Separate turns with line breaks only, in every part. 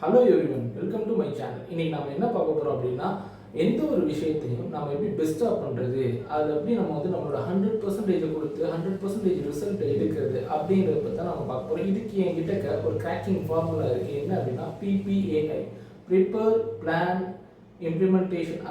Hello everyone welcome to my channel இன்னைக்கு நம்ம என்ன பார்க்க போகிறோம் அப்படின்னா எந்த ஒரு விஷயத்தையும் நம்ம எப்படி பெஸ்ட்டாக பண்ணுறது அது எப்படி நம்ம வந்து நம்மளோட ஹண்ட்ரட் பர்சன்டேஜை கொடுத்து ஹண்ட்ரட் பர்சன்டேஜ் ரிசல்ட்டை எடுக்கிறது அப்படிங்கிறத பற்றி நம்ம பார்க்க போகிறோம் இதுக்கு என்கிட்ட ஒரு கிராக்கிங் ஃபார்முலா இருக்குது என்ன அப்படின்னா PPAI prepare plan implementation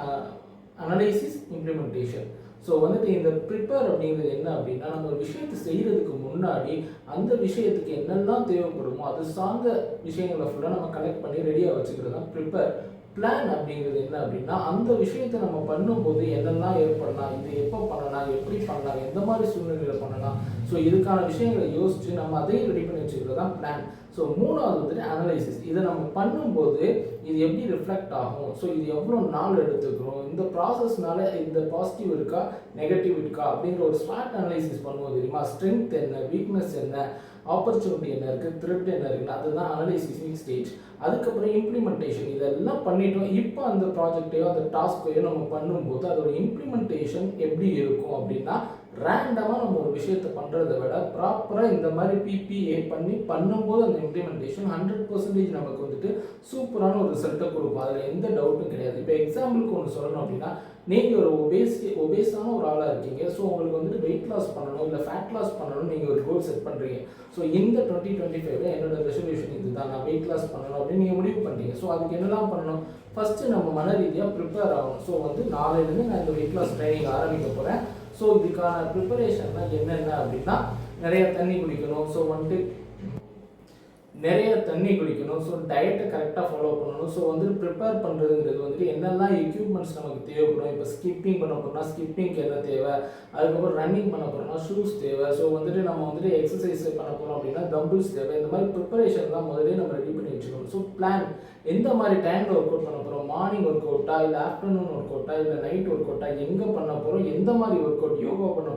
analysis implementation so வந்துட்டு இந்த ப்ரிப்பேர் அப்படிங்கிறது என்ன அப்படின்னா நம்ம ஒரு விஷயத்தை செய்கிறதுக்கு முன்னாடி அந்த விஷயத்துக்கு என்னெல்லாம் தேவைப்படுமோ அது சார்ந்த விஷயங்களை ஃபுல்லாக நம்ம கலெக்ட் பண்ணி ரெடியாக வச்சுக்கிறது தான் ப்ரிப்பேர் பிளான் அப்படிங்கிறது என்ன அப்படின்னா அந்த விஷயத்தை நம்ம பண்ணும்போது என்னெல்லாம் ஏற்படலாம் இது எப்போ பண்ணலாம் எப்படி பண்ணலாம் எந்த மாதிரி சூழ்நிலையில் பண்ணலாம். ஸோ இதுக்கான விஷயங்களை யோசித்து நம்ம அதையும் ரெடி பண்ணி வச்சுக்கிறது தான் பிளான் ஸோ மூணாவது வந்துட்டு அனலைசிஸ் இதை நம்ம பண்ணும்போது இது எப்படி ரிஃப்ளெக்ட் ஆகும்? ஸோ இது எவ்வளோ நாள் எடுத்துக்கிறோம்? இந்த ப்ராசஸ்னால இந்த பாசிட்டிவ் இருக்கா? நெகட்டிவ் இருக்கா? அப்படிங்கிற ஒரு ஸ்வாட் அனலைசிஸ் பண்ணுவோம் தெரியுமா? ஸ்ட்ரென்த் என்ன? வீக்னஸ் என்ன? ஆப்பர்ச்சுனிட்டி என்ன இருக்குது த்ரெட் என்ன இருக்குன்னு அதுதான் அனலைசிஸிங் ஸ்டேஜ் அதுக்கப்புறம் இம்ப்ளிமெண்டேஷன் இதெல்லாம் பண்ணிட்டோம். இப்போ அந்த ப்ராஜெக்டையோ அந்த டாஸ்க்கையோ நம்ம பண்ணும்போது அதோட இம்ப்ளிமெண்டேஷன் எப்படி இருக்கும் அப்படின்னா ரேண்டமாக நம்ம ஒரு விஷயத்தை பண்ணுறதை விட ப்ராப்பராக இந்த மாதிரி பிபிஏ பண்ணி பண்ணும்போது அந்த இம்ப்ளிமெண்டேஷன் ஹண்ட்ரட் பர்சன்டேஜ் நமக்கு வந்துட்டு சூப்பரான ஒரு ரிசல்ட்டை கொடுக்கும். அதில் எந்த டவுட்டும் கிடையாது. இப்போ எக்ஸாம்பிளுக்கு ஒன்று சொல்லணும் அப்படின்னா நீங்கள் ஒரு ஒபேஸ் ஒபேஸான ஒரு ஆளாக இருக்கீங்க. ஸோ உங்களுக்கு வந்துட்டு வெயிட் லாஸ் பண்ணணும் இல்லை ஃபேட் லாஸ் பண்ணணும் நீங்கள் ஒரு கோல் செட் பண்ணுறீங்க ஸோ இந்த டுவெண்ட்டி டுவெண்ட்டி ஃபைவ்ல என்னோட ரெசல்யூஷன் இதுதான். நான் வெயிட் லாஸ் பண்ணணும் அப்படின்னு நீங்கள் முடிவு பண்ணுறீங்க ஸோ அதுக்கு என்னெல்லாம் பண்ணணும்? ஃபஸ்ட்டு நம்ம மன ரீதியாக ப்ரிப்பேர் ஆகணும். ஸோ வந்து நாளையிலேருந்து நான் இந்த வெயிட் லாஸ் ட்ரைனிங் ஆரம்பிக்க போகிறேன் ஸோ இதுக்கான ப்ரிப்பரேஷன்லாம் என்னென்ன அப்படின்னா நிறைய தண்ணி குடிக்கணும். ஸோ வந்துட்டு நிறைய தண்ணி குடிக்கணும். ஸோ டயட்டை கரெக்டாக ஃபாலோ பண்ணணும். ஸோ வந்து ப்ரிப்பேர் பண்ணுறதுங்கிறது வந்துட்டு என்னெல்லாம் எக்யூப்மெண்ட்ஸ் நமக்கு தேவைப்படும்? இப்போ ஸ்கிப்பிங் பண்ண போகிறோம்னா ஸ்கிப்பிங்க்கு என்ன தேவை? அதுக்கப்புறம் ரன்னிங் பண்ண போகிறோம்னா ஷூஸ் தேவை. ஸோ வந்துட்டு நம்ம வந்துட்டு எக்ஸசைஸ் பண்ண போகிறோம் அப்படின்னா டம்பிள்ஸ் தேவை. இந்த மாதிரி ப்ரிப்பரேஷன் தான் முதலே நம்ம ரெடி பண்ணி வச்சுக்கணும். ஸோ பிளான் எந்த மாதிரி டைமில் ஒர்க் அவுட் பண்ண போகிறோம் மார்னிங் ஒர்க் அவுட்டா இல்லை ஆஃப்டர்நூன் ஒர்க் அவுட்டா இல்லை நைட் ஒர்க் அவுட்டா எங்கே பண்ண போகிறோம் எந்த மாதிரி ஒர்க் அவுட் யோகா பண்ண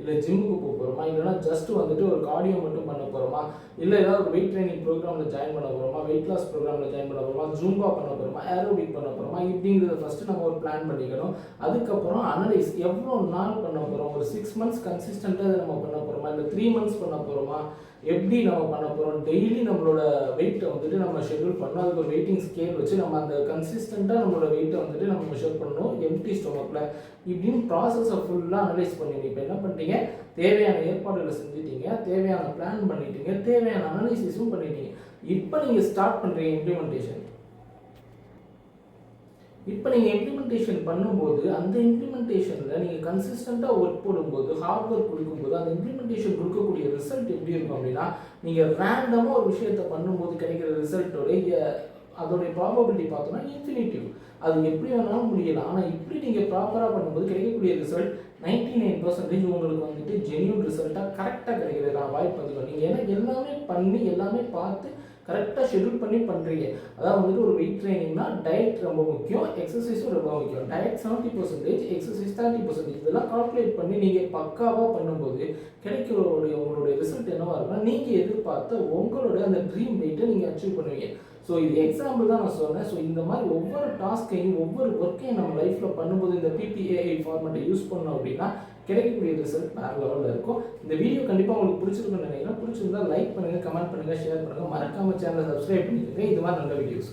இல்லை ஜிம்முக்கு போக போகிறோமா இல்லைனா ஜஸ்ட் வந்துட்டு ஒரு கார்டியோ மட்டும் பண்ண போகிறோமா இல்லை ஏதாவது ஒரு வெயிட் ட்ரைனிங் ப்ரோக்ராமில் ஜாயின் பண்ண போகிறோமா வெயிட் லாஸ் ப்ரோக்ராமில் ஜாயின் பண்ண போகிறோமா ஜூம்பா பண்ண போகிறோமா ஏரோபிக் பண்ண போகிறோமா இப்படிங்கிறத ஃபஸ்ட்டு நம்ம ஒரு பிளான் பண்ணிக்கணும். அதுக்கப்புறம் அனலைஸ் எவ்வளோ நாள் பண்ண போகிறோம் ஒரு சிக்ஸ் மந்த்ஸ் கன்சிஸ்டண்ட்டாக இதை நம்ம பண்ண போகிறோமா இல்லை த்ரீ மந்த்ஸ் பண்ண போகிறோமா எப்படி நம்ம பண்ண போகிறோம் டெய்லி நம்மளோட வெயிட்டை வந்துட்டு நம்ம ஷெட்யூல் பண்ணணும். அதுக்கு ஒரு வெயிட்டிங் ஸ்கேல் வச்சு நம்ம அந்த கன்சிஸ்டண்ட்டாக நம்மளோட வெயிட்டை வந்துட்டு நம்ம மெஷர் பண்ணணும். எம்டி ஸ்டொமக்கில் இப்படின்னு ப்ராசஸை ஃபுல்லாக அனலைஸ் பண்ணி இப்போ என்ன பண்ணிட்டீங்க? தேவையான ஏற்பாடுகளை செஞ்சுட்டீங்க. தேவையான பிளான் பண்ணிட்டீங்க. தேவையான அனாலிசிஸும் பண்ணிட்டீங்க. இப்போ நீங்கள் ஸ்டார்ட் பண்ணுறீங்க இம்ப்ளிமெண்டேஷன் இப்போ நீங்கள் இம்ப்ளிமெண்டேஷன் பண்ணும்போது அந்த இம்ப்ளிமெண்டேஷனில் நீங்கள் கன்சிஸ்டண்ட்டாக ஒர்க் போடும்போது ஹார்ட் ஒர்க் கொடுக்கும்போது அந்த இம்ப்ளிமெண்டேஷன் கொடுக்கக்கூடிய ரிசல்ட் எப்படி இருக்கும் அப்படின்னா நீங்கள் ரேண்டமாக ஒரு விஷயத்தை பண்ணும்போது கிடைக்கிற ரிசல்ட்டோட அதோடைய ப்ராபபிலிட்டி பார்த்தோம்னா இன்ஃபினிட்டிவ் அது எப்படி வேணாலும் முடியலாம். ஆனால் இப்படி நீங்கள் ப்ராப்பராக பண்ணும்போது கிடைக்கக்கூடிய ரிசல்ட் நைன்டி நைன் பர்சன்டேஜ் உங்களுக்கு வந்துட்டு ஜென்யூன் ரிசல்ட்டாக கரெக்டாக கிடைக்கிறதுக்கான வாய்ப்பு வந்துடும் நீங்கள் ஏன்னா எல்லாமே பண்ணி எல்லாமே பார்த்து கரெக்டாக ஷெட்யூல் பண்ணி பண்ணுறீங்க அதாவது வந்துட்டு ஒரு வெயிட் ட்ரைனிங்னா டயட் ரொம்ப முக்கியம். எக்ஸசைஸும் ரொம்ப முக்கியம். Diet seventy percentage exercise thirty percentage இதெல்லாம் கால்குலேட் பண்ணி நீங்கள் பக்காவாக பண்ணும்போது கிடைக்கிறவருடைய உங்களுடைய ரிசல்ட் என்னவாக இருக்குன்னா நீங்கள் எதிர்பார்த்த உங்களுடைய அந்த ட்ரீம் வெயிட்டை நீங்கள் அச்சீவ் பண்ணுவீங்க. ஸோ இது எக்ஸாம்பிள் தான் நான் சொன்னேன். ஸோ இந்த மாதிரி ஒவ்வொரு டாஸ்க்கையும் ஒவ்வொரு ஒர்க்கையும் நம்ம லைஃப்பில் பண்ணும்போது இந்த பிபிஏஐ ஃபார்மெட்டை யூஸ் பண்ணோம் அப்படின்னா கிடைக்கக்கூடிய ரிசல்ட் வேறு லெவலில் இருக்கும். இந்த வீடியோ கண்டிப்பாக உங்களுக்கு பிடிச்சிருக்குன்னு நினைக்கிறேன். பிடிச்சிருந்தா லைக் பண்ணுங்கள் கமெண்ட் பண்ணுங்கள் ஷேர் பண்ணுங்கள் மறக்காமல் சேனலை சப்ஸ்கிரைப் பண்ணிக்கோங்க. இது மாதிரி நல்ல வீடியோஸ்